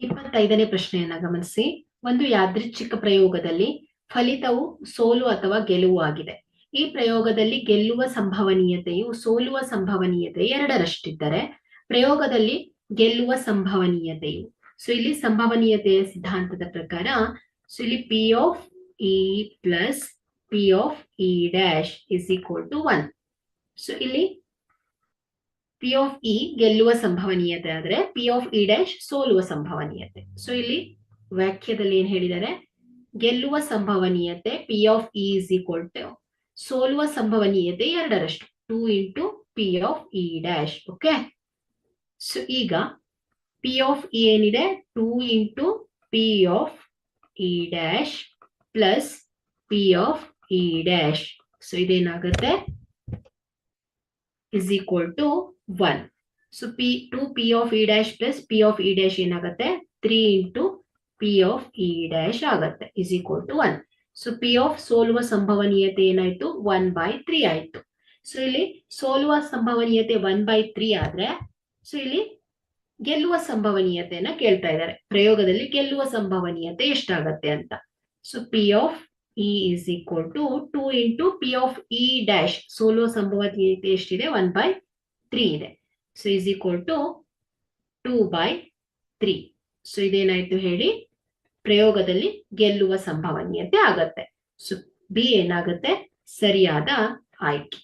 ಇಪ್ಪತ್ತೈದನೇ ಪ್ರಶ್ನೆಯನ್ನ ಗಮನಿಸಿ. ಒಂದು ಯಾದೃಚ್ಛಿಕ ಪ್ರಯೋಗದಲ್ಲಿ ಫಲಿತವು ಸೋಲು ಅಥವಾ ಗೆಲುವು ಆಗಿದೆ. ಈ ಪ್ರಯೋಗದಲ್ಲಿ ಗೆಲ್ಲುವ ಸಂಭವನೀಯತೆಯು ಸೋಲುವ ಸಂಭವನೀಯತೆ ಎರಡರಷ್ಟಿದ್ದರೆ ಪ್ರಯೋಗದಲ್ಲಿ ಗೆಲ್ಲುವ ಸಂಭವನೀಯತೆಯು. ಸೊ ಇಲ್ಲಿ ಸಂಭವನೀಯತೆಯ ಸಿದ್ಧಾಂತದ ಪ್ರಕಾರ ಸೊ ಇಲ್ಲಿ P of E plus P of E dash is equal to one so ಇಲ್ಲಿ ಪಿ ಆಫ್ ಇ ಗೆಲ್ಲುವ ಸಂಭವನೀಯತೆ ಆದ್ರೆ ಪಿ ಆಫ್ ಇ ಡ್ಯಾಶ್ ಸೋಲುವ ಸಂಭವನೀಯತೆ. ಸೊ ಇಲ್ಲಿ ವಾಕ್ಯದಲ್ಲಿ ಏನ್ ಹೇಳಿದ್ದಾರೆ? ಗೆಲ್ಲುವ ಸಂಭವನೀಯತೆ P of E is equal to ಸೋಲುವ ಸಂಭವನೀಯತೆ ಎರಡರಷ್ಟು. Two into P of E dash okay so ಈಗ ಪಿ ಆಫ್ ಇ ಏನಿದೆ? Two into P of E dash plus P of E dash so ಇದೇನಾಗುತ್ತೆ? Is equal to one so P two P of E plus P of E ಏನಾಗುತ್ತೆ? Three into P of E dash ಆಗತ್ತೆ. Is equal one so P of ಸೋಲುವ ಸಂಭವನೀಯತೆ ಏನಾಯ್ತು? One by three ಆಯ್ತು. So ಇಲ್ಲಿ ಸೋಲುವ ಸಂಭವನೀಯತೆ one by three ಆದ್ರೆ so ಇಲ್ಲಿ ಗೆಲ್ಲುವ ಸಂಭವನೀಯತೆಯನ್ನ ಕೇಳ್ತಾ ಇದ್ದಾರೆ. ಪ್ರಯೋಗದಲ್ಲಿ ಗೆಲ್ಲುವ ಸಂಭವನೀಯತೆ ಎಷ್ಟಾಗತ್ತೆ ಅಂತ. So P of E is equal to two into P of E dash solo ಸಂಭವನೀಯತೆ ಎಷ್ಟಿದೆ? ಒನ್ ಬೈ ತ್ರೀ ಇದೆ. So is equal to two by three so ಇದೇನಾಯ್ತು ಹೇಳಿ? ಪ್ರಯೋಗದಲ್ಲಿ ಗೆಲ್ಲುವ ಸಂಭವನೀಯತೆ ಆಗತ್ತೆ. ಸೊ ಬಿ ಏನಾಗುತ್ತೆ? ಸರಿಯಾದ ಆಯ್ಕೆ.